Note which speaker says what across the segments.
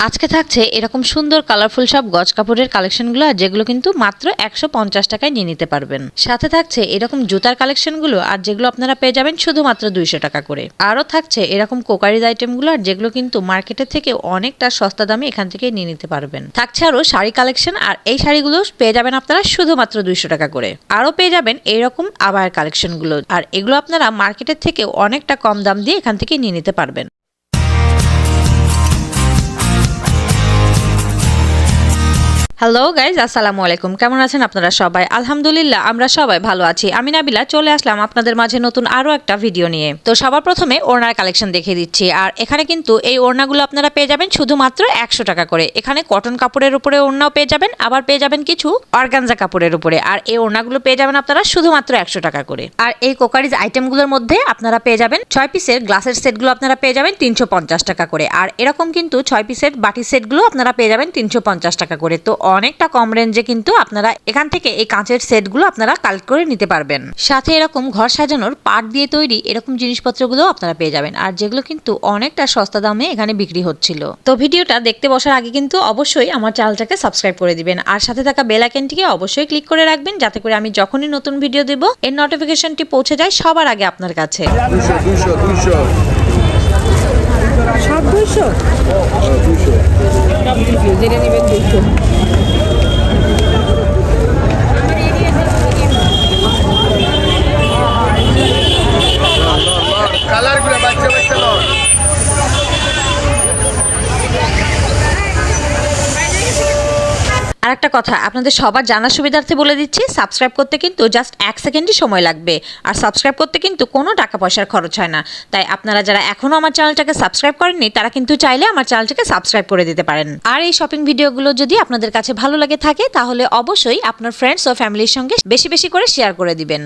Speaker 1: আজকে থাকছে এরকম সুন্দর কালারফুল সব গজ কাপড়ের কালেকশনগুলো আর যেগুলো কিন্তু মাত্র একশো পঞ্চাশ টাকায় নিয়ে নিতে পারবেন। সাথে থাকছে এরকম জুতার কালেকশনগুলো আর যেগুলো আপনারা পেয়ে যাবেন শুধুমাত্র দুইশো টাকা করে। আরও থাকছে এরকম কোকারিজ আইটেমগুলো আর যেগুলো কিন্তু মার্কেটের থেকে অনেকটা সস্তা দামে এখান থেকে নিয়ে নিতে পারবেন। থাকছে আরও শাড়ি কালেকশন আর এই শাড়িগুলো পেয়ে যাবেন আপনারা শুধুমাত্র দুইশো টাকা করে। আরও পেয়ে যাবেন এইরকম আবার কালেকশনগুলো আর এগুলো আপনারা মার্কেটের থেকে অনেকটা কম দাম দিয়ে এখান থেকে নিয়ে নিতে পারবেন। হ্যালো গাইজ আসসালামু আলাইকুম। কেমন আছেন আপনারা সবাই? আলহামদুলিল্লাহ, আমরা সবাই ভালো আছি। আমি নাবিলা, চলে আসলাম আপনাদের মাঝে নতুন আরও একটা ভিডিও নিয়ে। তো সবার প্রথমে ওড়নার কালেকশন দেখিয়ে দিচ্ছি। আর এখানে কিন্তু এই ওড়নাগুলো আপনারা পেয়ে যাবেন শুধুমাত্র একশো টাকা করে। এখানে কটন কাপড়ের উপরে ওড়নাও পেয়ে যাবেন, আবার পেয়ে যাবেন কিছু অর্গানজা কাপড়ের উপরে। আর এই ওড়নাগুলো পেয়ে যাবেন আপনারা শুধুমাত্র একশো টাকা করে। আর এই কোকারিজ আইটেমগুলোর মধ্যে আপনারা পেয়ে যাবেন ছয় পিসের গ্লাসের সেটগুলো আপনারা পেয়ে যাবেন তিনশো পঞ্চাশ টাকা করে। আর এরকম কিন্তু ছয় পিসের বাটি সেটগুলো আপনারা পেয়ে যাবেন তিনশো পঞ্চাশ টাকা করে। তো অনেকটা কম রেঞ্জে কিন্তু আপনারা এখান থেকে এই কাঁচের সেটগুলো আপনারা কালেক্ট করে নিতে পারবেন। সাথে এরকম ঘর সাজানোর পাট দিয়ে তৈরি এরকম জিনিসপত্রগুলো আপনারা পেয়ে যাবেন। আর যেগুলো কিন্তু অনেকটা সস্তা দামে এখানে বিক্রি হচ্ছিল। তো ভিডিওটা দেখতে বসার আগে কিন্তু অবশ্যই আমার চ্যানেলটাকে সাবস্ক্রাইব করে দিবেন। আর সাথে থাকা বেল আইকনটিকে অবশ্যই ক্লিক করে রাখবেন যাতে করে আমি যখনই নতুন ভিডিও দেব, এর নোটিফিকেশনটি পৌঁছে যায় সবার আগে আপনার কাছে।
Speaker 2: সব দুইশো যেটা নেবেন দুইশো
Speaker 3: কালার
Speaker 1: আর একটা কথা, আপনাদের সবার জানার সুবিধার্থে বলে দিচ্ছি সাবস্ক্রাইব করতে কিন্তু জাস্ট এক সেকেন্ডই সময় লাগবে। আর সাবস্ক্রাইব করতে কিন্তু কোনো টাকা পয়সার খরচ হয় না। তাই আপনারা যারা এখনও আমার চ্যানেলটাকে সাবস্ক্রাইব করেননি, তারা কিন্তু চাইলে আমার চ্যানেলটাকে সাবস্ক্রাইব করে দিতে পারেন। আর এই শপিং ভিডিওগুলো যদি আপনাদের কাছে ভালো লাগে থাকে, তাহলে অবশ্যই আপনার ফ্রেন্ডস ও ফ্যামিলির সঙ্গে বেশি বেশি করে শেয়ার করে দিবেন।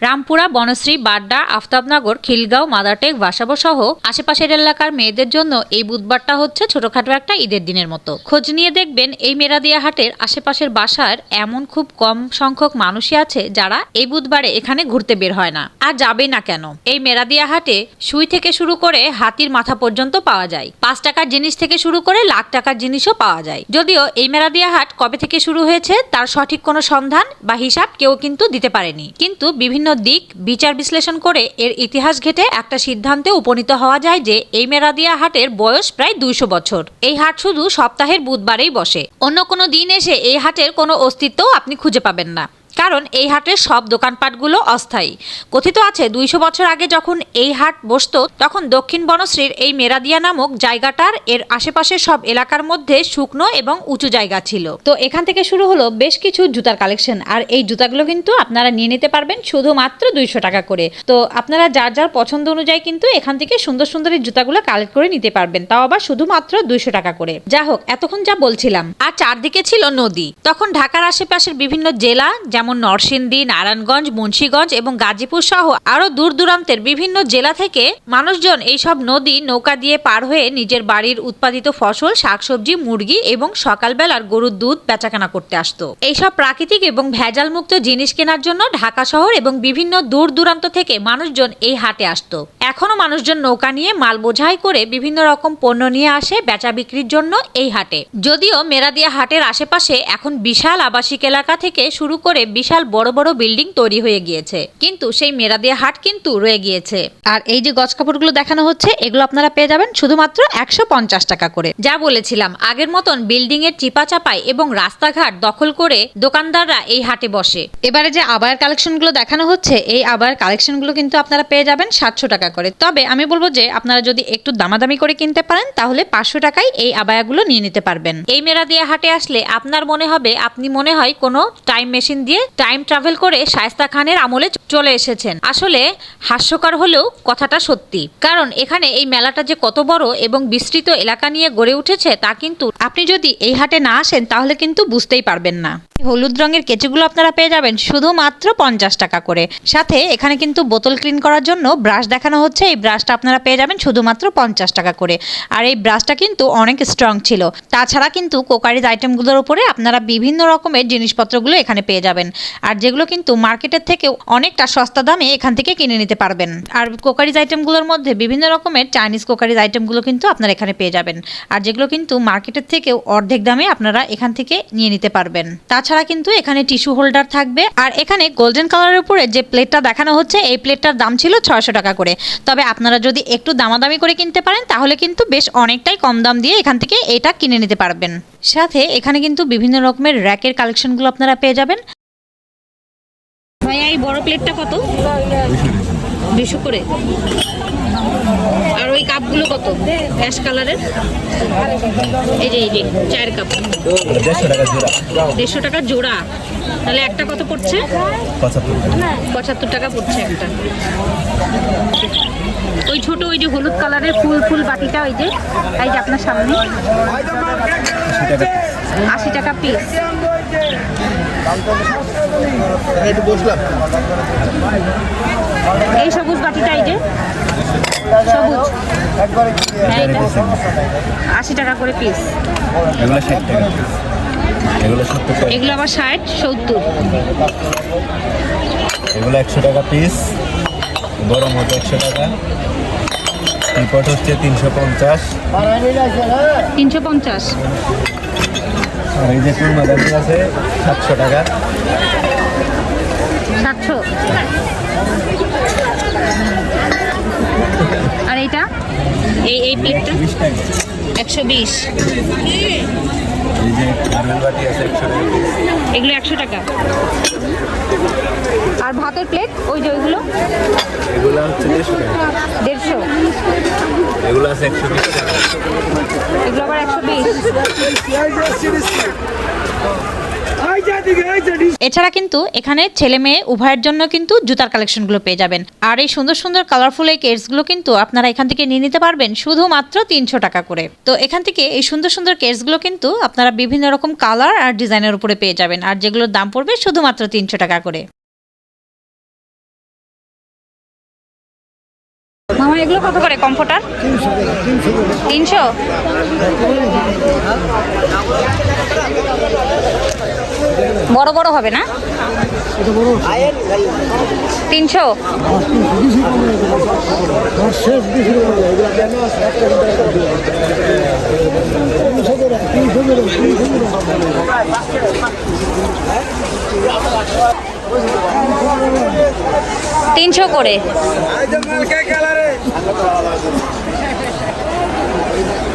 Speaker 1: রামপুরা, বনশ্রী, বাড্ডা, আফতাবনগর, খিলগাঁও, মাদারটেক, বাসাবো সহ আশেপাশের এলাকার মেয়েদের জন্য এই বুধবারটা হচ্ছে ছোটখাটো একটা ঈদের দিনের মতো। খোঁজ নিয়ে দেখবেন এই মেরাদিয়া হাটের আশেপাশের বাসার এমন খুব কম সংখ্যক মানুষই আছে যারা এই বুধবারে এখানে ঘুরতে বের হয় না। আর যাবে না কেন? এই মেরাদিয়া হাটে সুই থেকে শুরু করে হাতির মাথা পর্যন্ত পাওয়া যায়। পাঁচ টাকার জিনিস থেকে শুরু করে লাখ টাকার জিনিসও পাওয়া যায়। যদিও এই মেরাদিয়া হাট কবে থেকে শুরু হয়েছে তার সঠিক কোনো সন্ধান বা হিসাব কেউ কিন্তু দিতে পারেনি। কিন্তু বিভিন্ন দিক বিচার বিশ্লেষণ করে এর ইতিহাস ঘেটে একটা সিদ্ধান্তে উপনীত হওয়া যায় যে এই মেরাদিয়া হাটের বয়স প্রায় দুইশো বছর। এই হাট শুধু সপ্তাহের বুধবারেই বসে। অন্য কোনো দিন এসে এই হাটের কোনো অস্তিত্ব আপনি খুঁজে পাবেন না। কারণ এই হাটের সব দোকানপাটগুলো অস্থায়ী। কথিত আছে, দুইশো বছর আগে যখন এই হাট বসতো, তখন দক্ষিণ বনশ্রীর এই মেরাদিয়া নামক জায়গাটার এর আশেপাশের সব এলাকার মধ্যে শুকনো এবং উঁচু জায়গা ছিল। তো এখান থেকে শুরু হলো বেশ কিছু জুতার কালেকশন, আর এই জুতাগুলো কিন্তু আপনারা নিয়ে নিতে পারবেন শুধুমাত্র দুইশো টাকা করে। তো আপনারা যার যার পছন্দ অনুযায়ী কিন্তু এখান থেকে সুন্দর সুন্দর এই জুতাগুলো কালেক্ট করে নিতে পারবেন, তাও আবার শুধুমাত্র দুইশো টাকা করে। যা হোক, এতক্ষণ যা বলছিলাম, আর চারদিকে ছিল নদী। তখন ঢাকার আশেপাশের বিভিন্ন জেলা যেমন নরসিংদী, নারায়ণগঞ্জ, মুন্সীগঞ্জ এবং গাজীপুর সহ আরও দূর দূরান্তের বিভিন্ন জেলা থেকে মানুষজন এইসব নদী নৌকা দিয়ে পার হয়ে নিজের বাড়ির উৎপাদিত ফসল, শাকসবজি, মুরগি এবং সকালবেলার গরুর দুধ বেচাকেনা করতে আসতো। এইসব প্রাকৃতিক এবং ভেজাল মুক্ত জিনিস কেনার জন্য ঢাকা শহর এবং বিভিন্ন দূর দূরান্ত থেকে মানুষজন এই হাটে আসতো। এখনও মানুষজন নৌকা নিয়ে মাল বোঝাই করে বিভিন্ন রকম পণ্য নিয়ে আসে বেচা বিক্রির জন্য এই হাটে। যদিও মেরাদিয়া হাটের আশেপাশে এখন বিশাল আবাসিক এলাকা থেকে শুরু করে বিশাল বড় বড় বিল্ডিং তৈরি হয়ে গিয়েছে। কিন্তু সেই মেরাদিয়া হাট কিন্তু রয়ে গিয়েছে। আর এই যে গজ কাপড়গুলো দেখানো হচ্ছে এগুলো আপনারা পেয়ে যাবেন শুধুমাত্র একশো পঞ্চাশ টাকা করে। যা বলেছিলাম আগের মতন বিল্ডিং এর চিপা চাপাই এবং রাস্তাঘাট দখল করে দোকানদাররা এই হাটে বসে। এবারে যে আবার কালেকশনগুলো দেখানো হচ্ছে এই আবার কালেকশনগুলো কিন্তু আপনারা পেয়ে যাবেন সাতশো টাকা করে। তবে আমি বলব যে আপনারা যদি একটু দামাদামি করে কিনতে পারেন তাহলে পাঁচশো টাকায় এই আবায়াগুলো নিয়ে নিতে পারবেন। এই মেরা মেরাদিয়া হাটে আসলে আপনার মনে হবে আপনি মনে হয় কোনো টাইম মেশিন দিয়ে টাইম ট্রাভেল করে শায়স্তা খানের আমলে চলে এসেছেন। আসলে হাস্যকর হলেও কথাটা সত্যি। কারণ এখানে এই মেলাটা যে কত বড় এবং বিস্তৃত এলাকা নিয়ে গড়ে উঠেছে তা কিন্তু আপনি যদি এই হাটে না আসেন তাহলে কিন্তু বুঝতেই পারবেন না। হলুদ রঙের কেচিগুলো আপনারা পেয়ে যাবেন শুধুমাত্র পঞ্চাশ টাকা করে। সাথে এখানে কিন্তু বোতল ক্লিন করার জন্য ব্রাশ দেখানো হচ্ছে। এই ব্রাশটা আপনারা পেয়ে যাবেন শুধুমাত্র পঞ্চাশ টাকা করে। আর এই ব্রাশটা কিন্তু অনেক স্ট্রং ছিল। তাছাড়া কিন্তু কোকারিজ আইটেমগুলোর উপরে আপনারা বিভিন্ন রকমের জিনিসপত্রগুলো এখানে পেয়ে যাবেন। আর যেগুলো কিন্তু মার্কেটের থেকে অনেকটা সস্তা দামে এখান থেকে কিনে নিতে পারবেন। আর কোকারিজ আইটেমগুলোর মধ্যে বিভিন্ন রকমের চাইনিজ কোকারিজ আইটেমগুলো কিন্তু আপনারা এখানে পেয়ে যাবেন। আর যেগুলো কিন্তু মার্কেটের থেকেও অর্ধেক দামে আপনারা এখান থেকে নিয়ে নিতে পারবেন। তাছাড়া কিন্তু এখানে টিস্যু হোল্ডার থাকবে। আর এখানে গোল্ডেন কালারের উপরে যে প্লেটটা দেখানো হচ্ছে, এই প্লেটটার দাম ছিল ছয়শো টাকা করে। তবে আপনারা যদি একটু দামাদামি করে কিনতে পারেন, তাহলে কিন্তু বেশ অনেকটাই কম দাম দিয়ে এখান থেকে এটা কিনে নিতে পারবেন। সাথে এখানে কিন্তু বিভিন্ন রকমের র্যাকের কালেকশনগুলো আপনারা পেয়ে যাবেন। ভাইয়া, এই বড় প্লেটটা কত? দুশো করে। আর ওই কাপগুলো কত? অ্যাশ কালারের? এই যে এই যে চায়ের কাপ।
Speaker 3: দেড়শো টাকা জোড়া।
Speaker 1: দেড়শো টাকা জোড়া। তাহলে একটা কত পড়ছে?
Speaker 3: পঁচাত্তর
Speaker 1: টাকা। পড়ছে একটা। ওই ছোট ওই যে হলুদ কালারের ফুল ফুল বাটিটা ওই যে এই যে আপনার সামনে। আশি টাকা পিস এই সবুজ বাটিটা এই যে সবুজ হ্যাঁ, এটা। আশি টাকা করে পিস
Speaker 3: এগুলো ষাট টাকা এগুলো সত্তর
Speaker 1: এগুলো আবার ষাট সত্তর।
Speaker 3: এগুলো একশো টাকা পিস বড় মতো একশো টাকা। টিপট হচ্ছে তিনশো পঞ্চাশ।
Speaker 1: তিনশো পঞ্চাশ।
Speaker 3: আর এই যে কুরমা দামি আছে সাতশো টাকা।
Speaker 1: সাতশো আর এইটা এই এই প্লেটটা
Speaker 3: বিশ টাকা
Speaker 1: একশো বিশ। এগুলো একশো টাকা। আর ভাতের প্লেট ওই যে ওইগুলো?
Speaker 3: দেড়শো। এগুলো
Speaker 1: আবার একশো বিশ। এছাড়া কিন্তু এখানে ছেলে মেয়ে উভয়ের জন্য কিন্তু জুতার কালেকশনগুলো পেয়ে যাবেন। আর এই সুন্দর সুন্দর কালারফুল এই কেসগুলো কিন্তু আপনারা এখান থেকে নিয়ে নিতে পারবেন শুধুমাত্র তিনশো টাকা করে। তো এখান থেকে এই সুন্দর সুন্দর কেসগুলো কিন্তু আপনারা বিভিন্ন রকম কালার আর ডিজাইনের উপরে পেয়ে যাবেন। আর যেগুলোর দাম পড়বে শুধুমাত্র তিনশো টাকা করে। এগুলো কত করে কমফোর্টার? তিনশো? বড় বড় হবে না? তিনশো? তিনশো করে।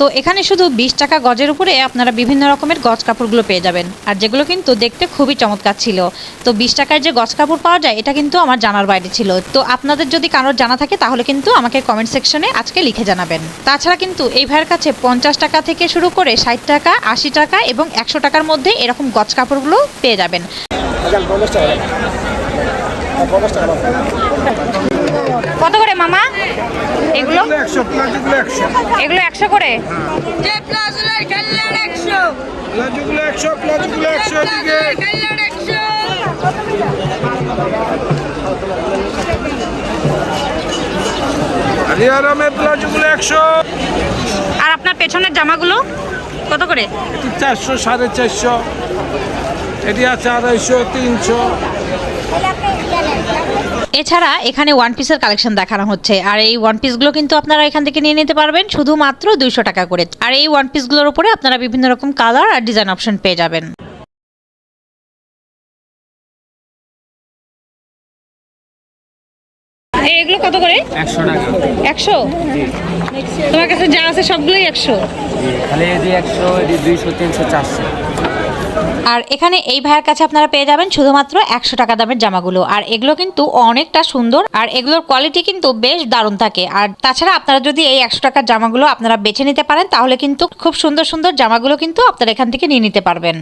Speaker 1: তো এখানে শুধু বিশ টাকা গজের উপরে আপনারা বিভিন্ন রকমের গজ কাপড়গুলো পেয়ে যাবেন। আর যেগুলো কিন্তু দেখতে খুবই চমৎকার ছিল। তো বিশ টাকার যে গজ কাপড় পাওয়া যায়, এটা কিন্তু আমার জানার বাইরে ছিল। তো আপনাদের যদি কারোর জানা থাকে, তাহলে কিন্তু আমাকে কমেন্ট সেকশনে আজকে লিখে জানাবেন। তাছাড়া কিন্তু এই ভাইয়ের কাছে পঞ্চাশ টাকা থেকে শুরু করে ষাট টাকা, আশি টাকা এবং একশো টাকার মধ্যে এরকম গজ কাপড়গুলো পেয়ে যাবেন। কত করে মামা? এগুলো? এগুলো একশো করে? আর আপনার পেছনের জামাগুলো? কত করে?
Speaker 4: চারশো সাড়ে চারশো। এটি আছে আড়াইশো তিনশো।
Speaker 1: এছাড়া এখানে ওয়ান পিসের কালেকশন দেখানো হচ্ছে। আর এই ওয়ান পিসগুলো কিন্তু আপনারা এখান থেকে নিয়ে নিতে পারবেন শুধুমাত্র দুইশো টাকা করে। আর এই ওয়ান পিসগুলোর উপরে আপনারা বিভিন্ন রকম কালার আর ডিজাইন অপশন পেয়ে যাবেন। এগুলো কত করে?
Speaker 5: একশো টাকা।
Speaker 1: একশো? তোমার কাছে যা আছে সবগুলোই একশো?
Speaker 5: খালি এদি একশো দুইশো তিনশো চারশো।
Speaker 1: আর এখানে এই ভাইয়ের কাছে আপনারা পেয়ে যাবেন শুধুমাত্র একশো টাকা দামের জামাগুলো। আর এগুলো কিন্তু অনেকটা সুন্দর, আর এগুলোর কোয়ালিটি কিন্তু বেশ দারুণ থাকে। আর তাছাড়া আপনারা যদি এই একশো টাকার জামাগুলো আপনারা বেছে নিতে পারেন, তাহলে কিন্তু খুব সুন্দর সুন্দর জামাগুলো কিন্তু আপনারা এখান থেকে নিয়ে নিতে পারবেন।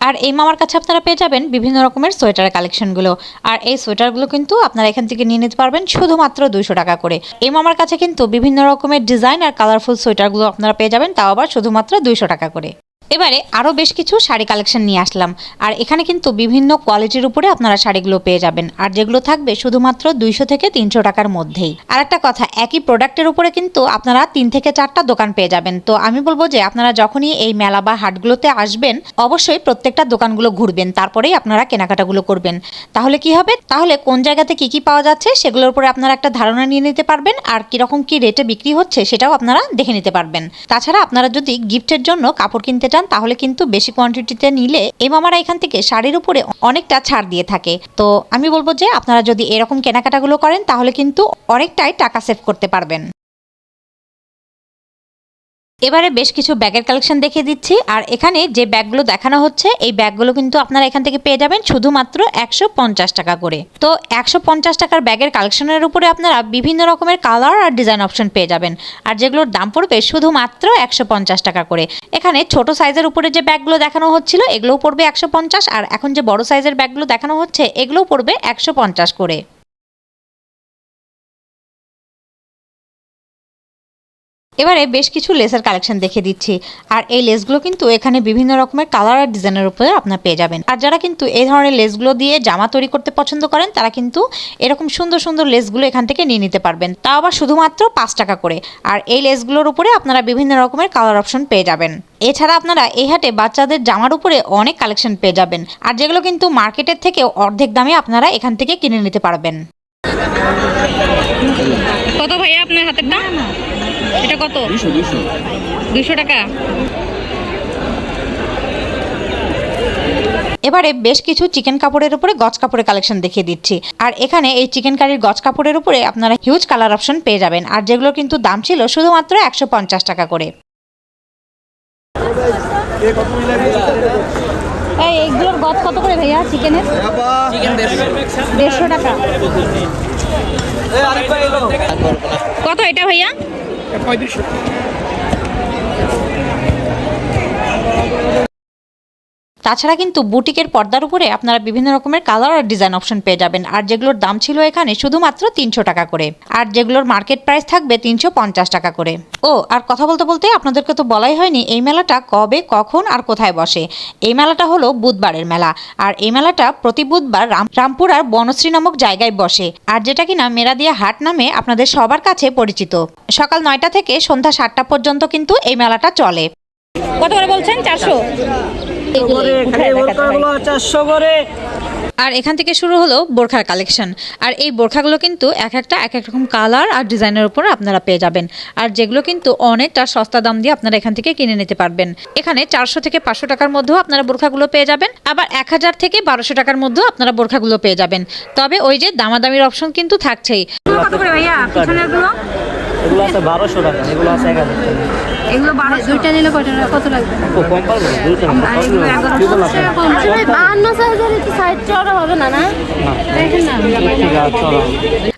Speaker 1: আর এই মামার কাছে আপনারা পেয়ে যাবেন বিভিন্ন রকমের সোয়েটারের কালেকশনগুলো। আর এই সোয়েটারগুলো কিন্তু আপনারা এখান থেকে নিয়ে নিতে পারবেন শুধুমাত্র দুইশো টাকা করে। এই মামার কাছে কিন্তু বিভিন্ন রকমের ডিজাইন আর কালারফুল সোয়েটারগুলো আপনারা পেয়ে যাবেন, তাও আবার শুধুমাত্র দুইশো টাকা করে। এবারে আরও বেশ কিছু শাড়ি কালেকশন নিয়ে আসলাম। আর এখানে কিন্তু বিভিন্ন কোয়ালিটির উপরে আপনারা শাড়িগুলো পেয়ে যাবেন। আর যেগুলো থাকবে শুধুমাত্র দুইশো থেকে তিনশো টাকার মধ্যেই। আর একটা কথা, একই প্রোডাক্টের উপরে কিন্তু আপনারা তিন থেকে চারটা দোকান পেয়ে যাবেন। তো আমি বলব যে আপনারা যখনই এই মেলা বা হাটগুলোতে আসবেন, অবশ্যই প্রত্যেকটা দোকানগুলো ঘুরবেন। তারপরেই আপনারা কেনাকাটাগুলো করবেন। তাহলে কি হবে? তাহলে কোন জায়গাতে কি কি পাওয়া যাচ্ছে সেগুলোর উপরে আপনারা একটা ধারণা নিয়ে নিতে পারবেন। আর কীরকম কি রেটে বিক্রি হচ্ছে সেটাও আপনারা দেখে নিতে পারবেন। তাছাড়া আপনারা যদি গিফটের জন্য কাপড় কিনতে চান তাহলে কিন্তু বেশি কোয়ান্টিটিতে নিলে এই মামারা এখান থেকে শাড়ির উপরে অনেকটা ছাড় দিয়ে থাকে। তো আমি বলব যে আপনারা যদি এরকম কেনাকাটাগুলো করেন, তাহলে কিন্তু অনেকটাই টাকা সেভ করতে পারবেন। এবারে বেশ কিছু ব্যাগের কালেকশন দেখিয়ে দিচ্ছি। আর এখানে যে ব্যাগগুলো দেখানো হচ্ছে, এই ব্যাগগুলো কিন্তু আপনারা এখান থেকে পেয়ে যাবেন শুধুমাত্র একশো পঞ্চাশ টাকা করে। তো একশো পঞ্চাশ টাকার ব্যাগের কালেকশনের উপরে আপনারা বিভিন্ন রকমের কালার আর ডিজাইন অপশন পেয়ে যাবেন। আর যেগুলোর দাম পড়বে শুধুমাত্র একশো পঞ্চাশ টাকা করে। এখানে ছোট সাইজের উপরে যে ব্যাগগুলো দেখানো হচ্ছিল, এগুলোও পড়বে একশো পঞ্চাশ, আর এখন যে বড় সাইজের ব্যাগগুলো দেখানো হচ্ছে, এগুলোও পড়বে একশো পঞ্চাশ করে। এবারে বেশ কিছু লেসের কালেকশন দেখে দিচ্ছি। আর এই লেসগুলো কিন্তু এখানে বিভিন্ন রকমের কালার আর ডিজাইনের উপরে আপনার পেয়ে যাবেন। আর যারা কিন্তু এই ধরনের লেসগুলো দিয়ে জামা তৈরি করতে পছন্দ করেন, তারা কিন্তু এরকম সুন্দর সুন্দর লেসগুলো এখান থেকে নিয়ে নিতে পারবেন। তাও আবার শুধুমাত্র পাঁচ টাকা করে। আর এই লেসগুলোর উপরে আপনারা বিভিন্ন রকমের কালার অপশন পেয়ে যাবেন। এছাড়া আপনারা এই হাটে বাচ্চাদের জামার উপরে অনেক কালেকশন পেয়ে যাবেন। আর যেগুলো কিন্তু মার্কেটের থেকে অর্ধেক দামে আপনারা এখান থেকে কিনে নিতে পারবেন। কত ভাইয়া আপনার হাতের দাম এটা কত? দুশো টাকা? এবারে বেশ কিছু চিকেন কাপড়ের উপরে গজ কাপড়ের কালেকশন দেখিয়ে দিচ্ছি। আর এখানে এই চিকেন কারির গজ কাপড়ের উপরে আপনারা হিউজ কালার অপশন পেয়ে যাবেন। আর যেগুলো কিন্তু দাম ছিল শুধুমাত্র একশো পঞ্চাশ টাকা করে। এই এইগুলোর গজ কত করে ভাইয়া চিকেনের দেড়শো টাকা। কত এটা ভাইয়া?
Speaker 4: Yapay bir şey.
Speaker 1: তাছাড়া কিন্তু বুটিকের পর্দার উপরে আপনারা বিভিন্ন রকমের কালার আর ডিজাইন অপশন পেয়ে যাবেন। আর যেগুলোর দাম ছিল এখানে শুধুমাত্র তিনশো টাকা করে। আর যেগুলোর মার্কেট প্রাইস থাকবে তিনশো পঞ্চাশ টাকা করে। ও, আর কথা বলতে বলতে আপনাদেরকে তো বলাই হয়নি এই মেলাটা কবে, কখন আর কোথায় বসে। এই মেলাটা হলো বুধবারের মেলা। আর এই মেলাটা প্রতি বুধবার রাম- রামপুরার বনশ্রী নামক জায়গায় বসে। আর যেটা কিনা মেরাদিয়া হাট নামে আপনাদের সবার কাছে পরিচিত। সকাল নয়টা থেকে সন্ধ্যা সাতটা পর্যন্ত কিন্তু এই মেলাটা চলে। কত করে বলছেন? চারশো?
Speaker 5: চারশো করে
Speaker 1: আর এখান থেকে শুরু হলো বোরখার কালেকশন আর এই বোরখাগুলো কিন্তু এক একটা এক এক রকম কালার আর ডিজাইনের উপর আপনারা পেয়ে যাবেন। আর যেগুলো কিন্তু অনেকটা সস্তা দাম দিয়ে আপনারা এখান থেকে কিনে নিতে পারবেন। এখানে চারশো থেকে পাঁচশো টাকার মধ্যেও আপনারা বোরখাগুলো পেয়ে যাবেন। আবার এক হাজার থেকে বারোশো টাকার মধ্যেও আপনারা বোরখাগুলো পেয়ে যাবেন। তবে ওই যে দামাদামির অপশন কিন্তু থাকছেই। কত করে ভাইয়া? পিছনেরগুলো?
Speaker 5: এগুলো আছে বারোশো টাকা এগুলো আছে এক হাজার টাকা।
Speaker 1: এগুলো বারো দুইটা নিলে কত কত লাগবে?
Speaker 5: ও, কম পারব দুইটা?
Speaker 2: বাহান্ন সাইজের একটু সাইজ চড়া হবে না না? দেখেন না।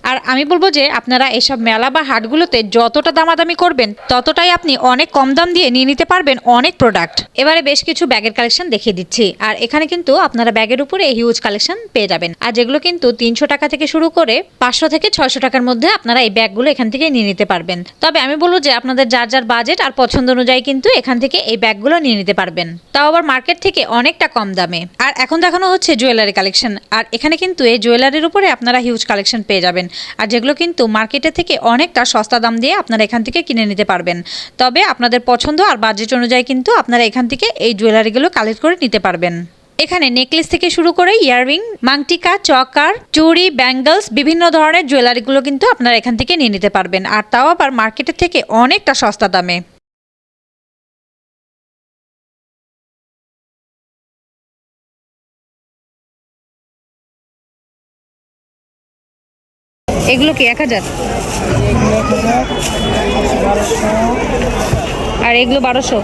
Speaker 1: আর আমি বলব যে আপনারা এসব মেলা বা হাটগুলোতে যতটা দামাদামি করবেন, ততটাই আপনি অনেক কম দাম দিয়ে নিয়ে নিতে পারবেন অনেক প্রোডাক্ট এবারে বেশ কিছু ব্যাগের কালেকশন দেখিয়ে দিচ্ছি। আর এখানে কিন্তু আপনারা ব্যাগের উপরে হিউজ কালেকশন পেয়ে যাবেন। আর যেগুলো কিন্তু তিনশো টাকা থেকে শুরু করে পাঁচশো থেকে ছয়শো টাকার মধ্যে আপনারা এই ব্যাগগুলো এখান থেকে নিয়ে নিতে পারবেন। তবে আমি বলব যে আপনাদের যার যার বাজেট আর পছন্দ অনুযায়ী কিন্তু এখান থেকে এই ব্যাগগুলো নিয়ে নিতে পারবেন। তাও আবার মার্কেট থেকে অনেকটা কম দামে। আর এখন দেখানো হচ্ছে জুয়েলারি কালেকশন আর এখানে কিন্তু এই জুয়েলারির উপরে আপনারা হিউজ কালেকশন পেয়ে যাবেন। আর যেগুলো কিন্তু মার্কেটে থেকে অনেকটা সস্তা দাম দিয়ে আপনারা এখান থেকে কিনে নিতে পারবেন। তবে আপনাদের পছন্দ আর বাজেট অনুযায়ী কিন্তু আপনারা এখান থেকে এই জুয়েলারিগুলো কালেক্ট করে নিতে পারবেন। এখানে নেকলেস থেকে শুরু করে ইয়াররিং মাংটিকা, চকার, চুড়ি ব্যাঙ্গলস বিভিন্ন ধরনের জুয়েলারিগুলো কিন্তু আপনারা এখান থেকে নিয়ে নিতে পারবেন। আর তাও আবার মার্কেটের থেকে অনেকটা সস্তা দামে। এগুলো কি এক হাজার? আর এগুলো বারোশো।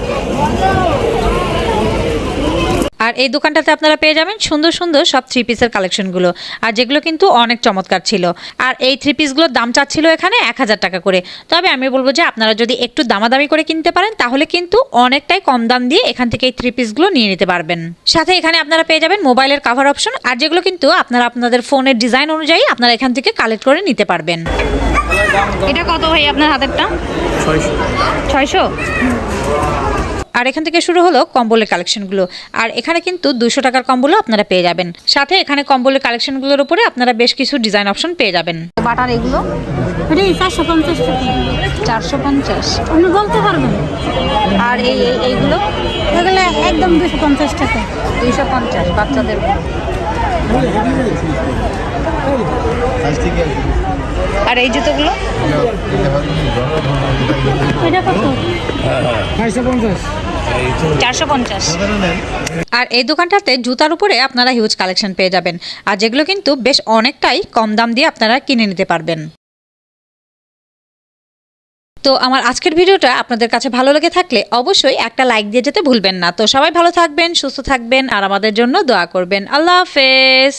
Speaker 1: আর এই দোকানটাতে আপনারা পেয়ে যাবেন সুন্দর সুন্দর সব থ্রি পিসের কালেকশনগুলো আর যেগুলো কিন্তু অনেক চমৎকার ছিল। আর এই থ্রি পিসগুলোর দাম চাচ্ছিল এখানে এক হাজার টাকা করে। তবে আমি বলব যে আপনারা যদি একটু দামাদামি করে কিনতে পারেন তাহলে কিন্তু অনেকটাই কম দাম দিয়ে এখান থেকে এই থ্রি পিসগুলো নিয়ে নিতে পারবেন। সাথে এখানে আপনারা পেয়ে যাবেন মোবাইলের কাভার অপশন আর যেগুলো কিন্তু আপনারা আপনাদের ফোনের ডিজাইন অনুযায়ী আপনারা এখান থেকে কালেক্ট করে নিতে পারবেন। এটা কত ভাই আপনার হাতেরটা? ছয়শো? আর এখান থেকে শুরু হলো কম্বলের কালেকশনগুলো। আর এখানে কিন্তু দুশো টাকার কম্বলও আপনারা পেয়ে যাবেন। সাথে এখানে কম্বলের কালেকশনগুলোর উপরে আপনারা বেশ কিছু ডিজাইন অপশন পেয়ে যাবেন। বাটার এগুলো?
Speaker 2: এটা চারশো পঞ্চাশ
Speaker 1: চারশো পঞ্চাশ।
Speaker 2: আপনি বলতে পারবেন।
Speaker 1: আর এই এই- এইগুলো?
Speaker 2: এগুলো একদম দুশো পঞ্চাশ টাকা।
Speaker 1: দুইশো পঞ্চাশ বাচ্চাদের আর এই জুতোগুলো?
Speaker 2: এটা কত?
Speaker 1: চারশো পঞ্চাশ। আর এই দোকানটাতে জুতার উপরে আপনারা হিউজ কালেকশন পেয়ে যাবেন। আর যেগুলো কিন্তু বেশ অনেকটাই কম দাম দিয়ে আপনারা কিনে নিতে পারবেন। তো আমার আজকের ভিডিওটা আপনাদের কাছে ভালো লেগে থাকলে অবশ্যই একটা লাইক দিয়ে যেতে ভুলবেন না। তো সবাই ভালো থাকবেন, সুস্থ থাকবেন, আর আমাদের জন্য দোয়া করবেন। আল্লাহ হাফেজ।